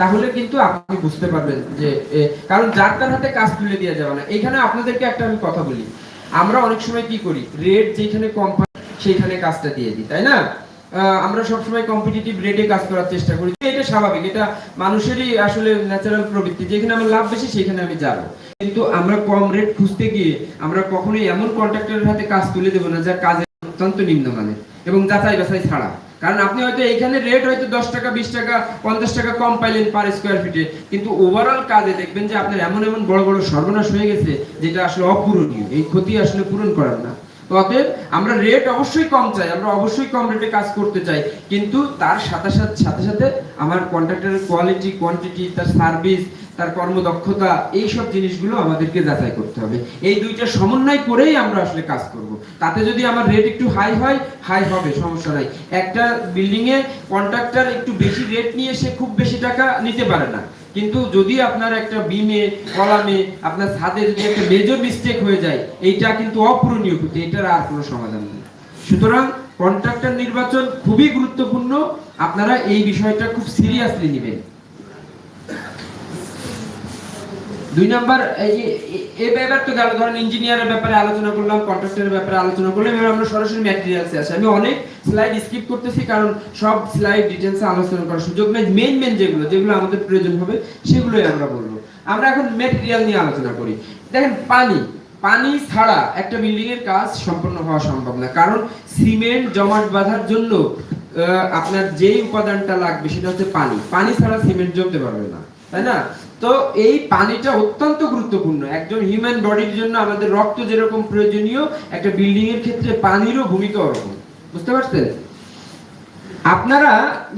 তাহলে কিন্তু আপনি বুঝতে পারবেন যে কারণ যার তার হাতে কাজ তুলে দেওয়া যাবে না। এখানে আপনাদেরকে একটা আমি কথা বলি। আমরা অনেক সময় কি করি? রেট যেখানে কম সেইখানে কাজটা দিয়ে দিই, তাই না? আমরা সবসময় কম্পিটিটিভ রেটে কাজ করার চেষ্টা করি। এটা স্বাভাবিক। এটা মানুষেরই আসলে ন্যাচারাল প্রবৃত্তি। যেখানে আমার লাভ বেশি, সেখানে আমি যাব। কিন্তু আমরা কম রেট খুঁজতে গিয়ে আমরা কখনোই এমন কন্ট্রাক্টরের হাতে কাজ তুলে দেবো না, যার কাজের অত্যন্ত নিম্নমানের এবং যাচাই বাছাই ছাড়া। কারণ আপনি হয়তো এইখানে রেট হয়তো দশ টাকা, বিশ টাকা, পঞ্চাশ টাকা কম পাইলেন পার স্কোয়ার ফিটে কিন্তু ওভারঅল কাজে দেখবেন যে আপনার এমন এমন বড় বড় সর্বনাশ হয়ে গেছে যেটা আসলে অপূরণীয়। এই ক্ষতি আসলে পূরণ করার না। অতএব আমরা রেট অবশ্যই কম চাই, আমরা অবশ্যই কম রেটে কাজ করতে চাই। কিন্তু তার সাথে সাথে সাথে সাথে আমার কন্ট্রাক্টরের কোয়ালিটি কোয়ান্টিটি তার সার্ভিস তার কর্মদক্ষতা এই সব জিনিসগুলো আমাদেরকে যাচাই করতে হবে। এই দুইটা সমন্বয় করেই আমরা আসলে কাজ করব। তাতে যদি আমার রেট একটু হাই হয় হাই হবে, সমস্যা নাই। একটা বিল্ডিং এ কন্ট্রাক্টর একটু বেশি রেট নিয়ে সে খুব বেশি টাকা নিতে পারে না। কিন্তু যদি আপনার একটা বিমে কলামে আপনার ছাদে যদি একটা মেজর মিস্টেক হয়ে যায়, এইটা কিন্তু অপূরণীয় ক্ষতি, এটার আর কোনো সমাধান নেই। সুতরাং কন্ট্রাক্টর নির্বাচন খুবই গুরুত্বপূর্ণ। আপনারা এই বিষয়টা খুব সিরিয়াসলি নেবেন। দুই নম্বর, এই ব্যাপার তো গেল, ধরেন ইঞ্জিনিয়ারের ব্যাপারে আলোচনা করলাম কন্ট্রাক্টরের ব্যাপারে আলোচনা করলাম, এবার আমরা সরাসরি ম্যাটেরিয়ালসে আসি। আমি অনেক স্লাইড স্কিপ করতেছি, কারণ সব স্লাইড ডিটেলসে আলোচনা করার সুযোগ নেই। মেইন মেইন যেগুলো যেগুলো আমাদের প্রয়োজন হবে, সেগুলোই আমরা বলব। আমরা এখন ম্যাটেরিয়াল নিয়ে আলোচনা করি। দেখেন, পানি। পানি ছাড়া একটা বিল্ডিং এর কাজ সম্পন্ন হওয়া সম্ভব না। কারণ সিমেন্ট, জমাট বাঁধার জন্য আপনার যেই উপাদানটা লাগবে, সেটা হচ্ছে পানি। পানি ছাড়া সিমেন্ট জমতে পারবে না। তাই না? তো এই পানিটা অত্যন্ত গুরুত্বপূর্ণ। একজন হিউম্যান বডির জন্য আমাদের রক্ত যেরকম প্রয়োজনীয়, একটা বিল্ডিং এর ক্ষেত্রে পানিরও ভূমিকা ওরকম বুঝতে পারছেন? আপনারা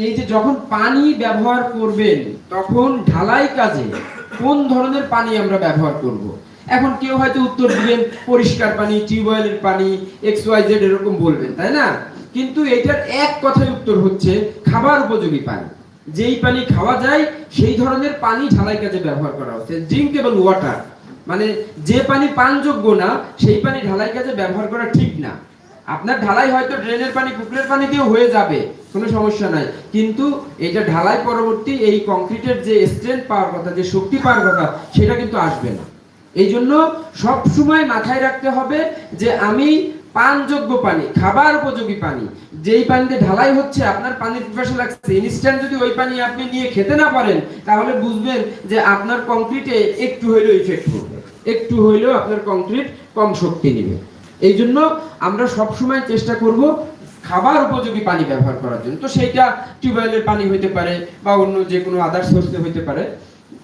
এই যে যখন পানি ব্যবহার করবেন, তখন ঢালাই কাজে কোন ধরনের পানি আমরা ব্যবহার করব। এখন কেউ হয়তো উত্তর দিবেন, পরিষ্কার পানি টিউবওয়েলের পানি এক্স ওয়াই জেড এরকম বলবেন, তাই না? কিন্তু এটার এক কথায় উত্তর হচ্ছে, খাবার উপযোগী পানি। যেই পানি খাওয়া যায়, সেই ধরনের পানি ঢালাই কাজে ব্যবহার করা হচ্ছে। ড্রিঙ্কেবল ওয়াটার মানে যে পানি পানযোগ্য না, সেই পানি ঢালাই কাজে ব্যবহার করা ঠিক না। আপনার ঢালাই হয়তো ড্রেনের পানি, পুকুরের পানি দিয়েও হয়ে যাবে, কোনো সমস্যা নাই। কিন্তু এটা ঢালাই পরবর্তী এই কংক্রিটের যে স্ট্রেংথ পাওয়ার কথা, যে শক্তি পাওয়ার কথা, সেটা কিন্তু আসবে না। এই জন্য সবসময় মাথায় রাখতে হবে যে আমি পানযোগ্য পানি, খাবার উপযোগী পানি। যেই পানিতে ঢালাই হচ্ছে, আপনার পানির পিপাসা লাগছে। ইনস্ট্যান্ট যদি ওই পানি আপনি নিয়ে খেতে না পারেন, তাহলে বুঝবেন যে আপনার কংক্রিটে একটু হইলেও ইফেক্ট করবে একটু হইলেও আপনার কংক্রিট কম শক্তি নেবে। এই জন্য আমরা সব সময় চেষ্টা করব খাবার উপযোগী পানি ব্যবহার করার জন্য। তো সেইটা টিউবওয়েলের পানি হইতে পারে বা অন্য যে কোনো আদার সোর্সে হইতে পারে।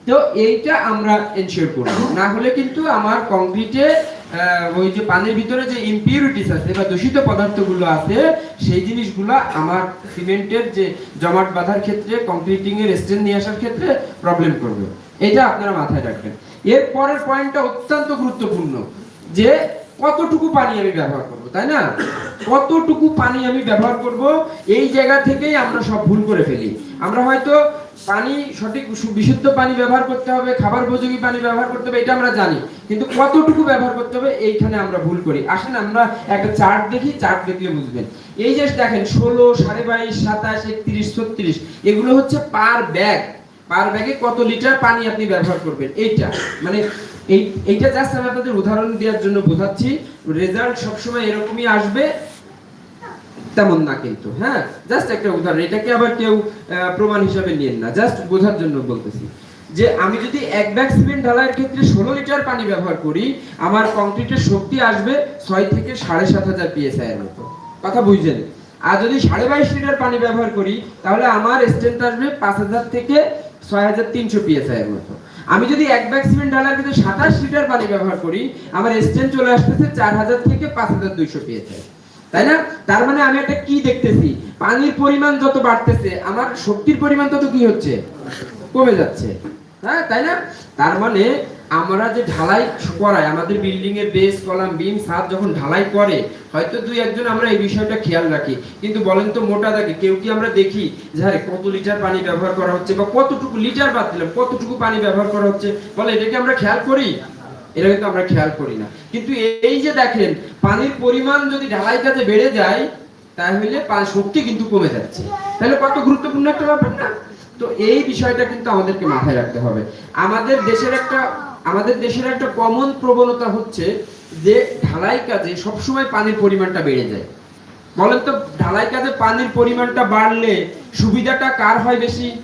তো এইটা আমরা এনশিওর করব। না হলে কিন্তু আমার কংক্রিটে ওই যে পানির ভিতরে যে ইম্পিউরিটিস আছে বা দূষিত পদার্থগুলো আছে, সেই জিনিসগুলো আমার সিমেন্টের যে জমাট বাঁধার ক্ষেত্রে কংক্রিটিং এর স্ট্রেন নিয়ে আসার ক্ষেত্রে প্রবলেম করবে। এটা আপনারা মাথায় রাখবেন। এর পরের পয়েন্টটা অত্যন্ত গুরুত্বপূর্ণ, যে কতটুকু পানি আমি ব্যবহার করব, তাই না? কতটুকু পানি আমি ব্যবহার করব, এই জায়গা থেকেই আমরা সব ভুল করে ফেলি। আমরা হয়তো পানি সঠিক বিশুদ্ধ পানি ব্যবহার করতে হবে খাবার উপযোগী পানি ব্যবহার করতে হবে, এটা আমরা জানি। কিন্তু কতটুকু ব্যবহার করতে হবে, এইখানে আমরা ভুল করি। আসেন আমরা একটা চার্ট দেখি, চার্ট দেখলে বুঝবেন। এই যে দেখেন, ষোলো, সাড়ে বাইশ, সাতাশ, একত্রিশ, ছত্রিশ, এগুলো হচ্ছে পার ব্যাগ। পার ব্যাগে কত লিটার পানি আপনি ব্যবহার করবেন? এইটা। মানে এই এইটা জাস্ট আমি আপনাদের উদাহরণ দেওয়ার জন্য বোঝাচ্ছি। রেজাল্ট সবসময় এরকমই আসবে। তেমন না কিন্তু হ্যাঁ? জাস্ট একটা উদাহরণ, এটাকে আবার কেউ প্রমাণ হিসাবে নিয়েন না জাস্ট বোঝার জন্য বলতেছি। যে আমি যদি এক ব্যাগ সিমেন্ট ঢালাইয়ের ক্ষেত্রে ষোলো লিটার পানি ব্যবহার করি, আমার কংক্রিটের শক্তি আসবে ছয় থেকে সাড়ে সাত হাজার পিএসআই এর মতো। কথা বুঝছেন? আর যদি সাড়ে বাইশ লিটার পানি ব্যবহার করি, তাহলে আমার স্ট্রেংথ আসবে পাঁচ হাজার থেকে ছয় হাজার তিনশো পিএসআই এর মতো। আমি যদি এক ব্যাগ সিমেন্ট ঢালার ভিতরে সাতাশ লিটার পানি ব্যবহার করি, আমার স্ট্রেংথ চলে আসতেছে চার হাজার থেকে পাঁচ হাজার দুইশো পিএসআই। তাই না? তার মানে আমি একটা কি দেখতেছি? পানির পরিমাণ যত বাড়তেছে, আমার শক্তির পরিমাণ তত কি হচ্ছে? কমে যাচ্ছে। হ্যাঁ তাই না? তার মানে আমরা যে ঢালাই করাই, আমাদের বিল্ডিং এর বেস কলাম বিম ছাদ যখন ঢালাই করে, হয়তো দুই একজন আমরা এই বিষয়টা খেয়াল রাখি। কিন্তু বলেন তো মোটা দাগে, কেউ কি আমরা দেখি যে, আরে, কত লিটার পানি ব্যবহার করা হচ্ছে বা কতটুকু লিটার বাদ দিলাম, কতটুকু পানি ব্যবহার করা হচ্ছে? বলে, এটাকে আমরা খেয়াল করি? এটা কিন্তু আমরা খেয়াল করি না। কিন্তু এই যে দেখেন, পানির পরিমাণ যদি ঢালাই কাজে বেড়ে যায়, তাহলে শক্তি কিন্তু কমে যাচ্ছে। তাহলে কত গুরুত্বপূর্ণ একটা ব্যাপার না? তো এই বিষয়টা কিন্তু আমাদেরকে মাথায় রাখতে হবে। আমাদের দেশের একটা, আমাদের দেশের একটা কমন প্রবণতা হচ্ছে যে ঢালাই কাজে সবসময় পানির পরিমাণটা বেড়ে যায়। বলেন তো, ঢালাই কাজে পানির পরিমাণটা বাড়লে সুবিধাটা কার হয় বেশি?